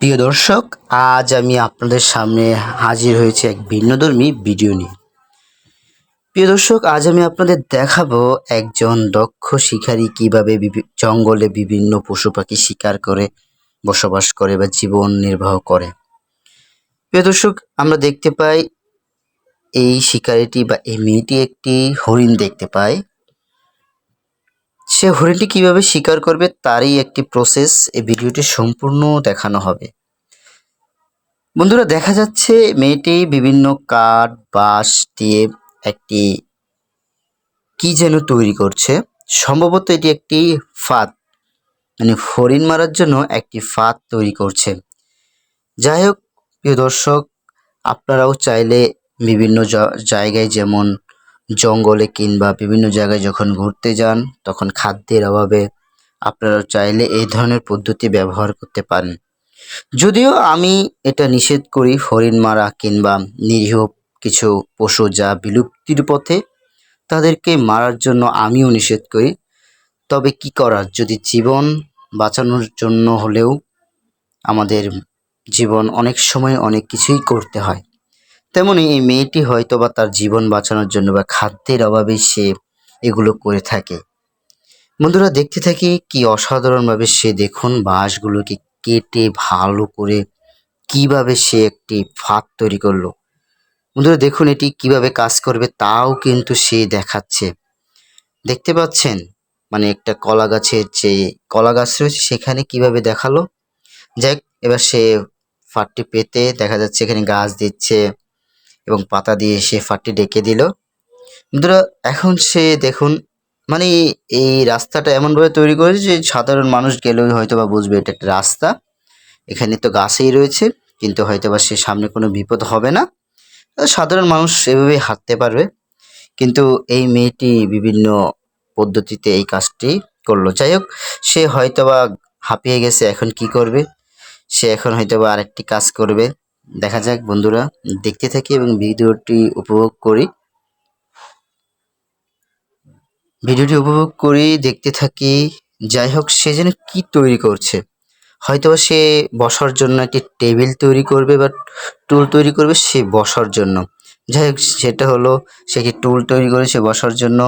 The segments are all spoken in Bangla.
প্রিয় দর্শক, আজ আমি আপনাদের সামনে হাজির হয়েছে এক ভিন্নধর্মী ভিডিও নিয়ে। প্রিয় দর্শক, আজ আমি আপনাদের দেখাবো একজন দক্ষ শিকারী কীভাবে জঙ্গলে বিভিন্ন পশু পাখি শিকার করে, বসবাস করে বা জীবন নির্বাহ করে। প্রিয় দর্শক, আমরা দেখতে পাই এই শিকারিটি বা এই মেয়েটি একটি হরিণ দেখতে পায় সে হরিণটি কীভাবে শিকার করবে তারই একটি প্রসেস এই ভিডিওটি সম্পূর্ণ দেখানো হবে। বন্ধুরা, দেখা যাচ্ছে মেয়েটি বিভিন্ন কাঠ, বাঁশ দিয়ে একটি কি যেন তৈরি করছে। সম্ভবত এটি একটি ফাঁদ মানে হরিণ মারার জন্য একটি ফাঁদ তৈরি করছে। যাই হোক, প্রিয় দর্শক, আপনারাও চাইলে বিভিন্ন জায়গায় যেমন জঙ্গলে কিংবা বিভিন্ন জায়গায় যখন ঘুরতে যান, তখন খাদ্যের অভাবে আপনারা চাইলে এই ধরনের পদ্ধতি ব্যবহার করতে পারেন। যদিও আমি এটা নিষেধ করি হরিণ মারা কিংবা নিরীহ কিছু পশু যা বিলুপ্তির পথে তাদেরকে মারার জন্য আমিও নিষেধ করি। তবে কি করার? যদি জীবন বাঁচানোর জন্য হলেও আমাদের জীবন অনেক সময় অনেক কিছুই করতে হয়। তেমনি এই মেয়েটি হয়তো বা তার জীবন বাঁচানোর জন্য বা খাদ্যের অভাবে সে এগুলো করে থাকে। বন্ধুরা, দেখতে থাকি কি অসাধারণভাবে সে দেখুন বাঁশগুলোকে কেটে ভালো করে কীভাবে সে একটি ফাঁদ তৈরি করল। বন্ধুরা, দেখুন এটি কীভাবে কাজ করবে তাও কিন্তু সে দেখাচ্ছে। দেখতে পাচ্ছেন? মানে একটা কলা গাছের যে কলা গাছ রয়েছে, সেখানে কীভাবে দেখাল? যাই এবার সে ফাঁদটি পেতে দেখা যাচ্ছে এখানে গাছ দিচ্ছে। এবং পাতা দিয়ে সে ফাঁদটি ডেকে দিল। বন্ধুরা, এখন সে দেখুন মানে এই রাস্তাটা এমনভাবে তৈরি করেছে যে সাধারণ মানুষ গেলেও হয়তো বা বুঝবে এটা একটা রাস্তা। এখানে তো গাছেই রয়েছে, কিন্তু হয়তো বা সে সামনে কোনো বিপদ হবে না। সাধারণ মানুষ এভাবেই হাঁটতে পারবে। কিন্তু এই মেয়েটি বিভিন্ন পদ্ধতিতে এই কাজটি করল। যাই হোক, সে হয়তোবা হাঁপিয়ে গেছে, এখন কি করবে? সে এখন হয়তোবা আরেকটি কাজ করবে। দেখা যাক বন্ধুরা, দেখতে থাকি এবং ভিডিওটি উপভোগ করি। ভিডিওটি উপভোগ করি, দেখতে থাকি, যাই হোক সে যেন কি তৈরি করছে। হয়তোবা সে বসার জন্য একটি টেবিল তৈরি করবে বা টুল তৈরি করবে সে বসার জন্য। যাই হোক, সেটা হলো সে কি টুল তৈরি করে সে বসার জন্য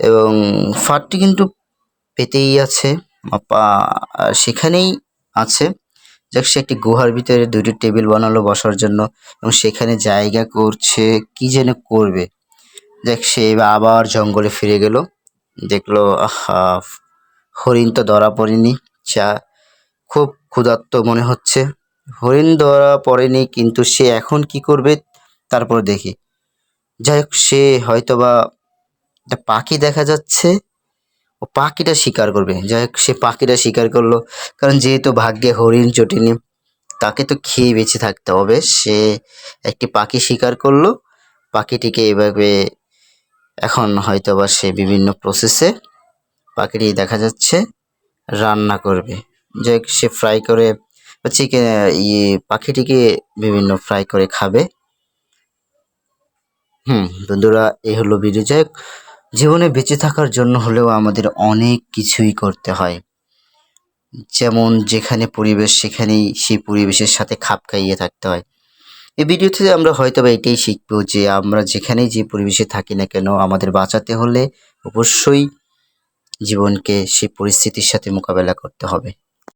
এবং ফাটটি কিন্তু পেতেই আছে সেখানেই আছে। সে একটি গুহার ভিতরে দুটি টেবিল বানালো বসার জন্য এবং সেখানে জায়গা করছে, কি যেন করবে। দেখ সে আবার জঙ্গলে ফিরে গেল। দেখল হরিণ তো ধরা পড়েনি। চা খুব ক্ষুধার্ত মনে হচ্ছে। হরিণ ধরা পড়েনি, কিন্তু সে এখন কি করবে তারপর দেখি। যাই হোক, সে হয়তোবা একটা পাখি দেখা যাচ্ছে। ও পাখিটা শিকার করবে। যাই হোক, সে পাখিটা শিকার করল। কারণ যেহেতু ভাগ্যে হরিণ জোটেনি তাকে তো খেয়ে বেঁচে থাকতে হবে। সে একটি পাখি শিকার করল। পাখিটিকে এভাবে এখন হয়তোবা সে বিভিন্ন প্রসেসে পাখিটি দেখা যাচ্ছে, রান্না করবে। যাই সে ফ্রাই করে চিকেন ইয়ে পাখিটিকে বিভিন্ন ফ্রাই করে খাবে। হুম, বন্ধুরা, এই হলো ভিডিও যাই জীবনে বেঁচে থাকার জন্য হলেও আমাদের অনেক কিছুই করতে হয়। যেমন যেখানে পরিবেশ, সেখানেই সেই পরিবেশের সাথে খাপ খাইয়ে থাকতে হয়। এই ভিডিওতে আমরা হয়তো বা এটাই শিখব যে আমরা যেখানেই যে পরিবেশে থাকি না কেন, আমাদের বাঁচাতে হলে অবশ্যই জীবনকে সেই পরিস্থিতির সাথে মোকাবেলা করতে হবে।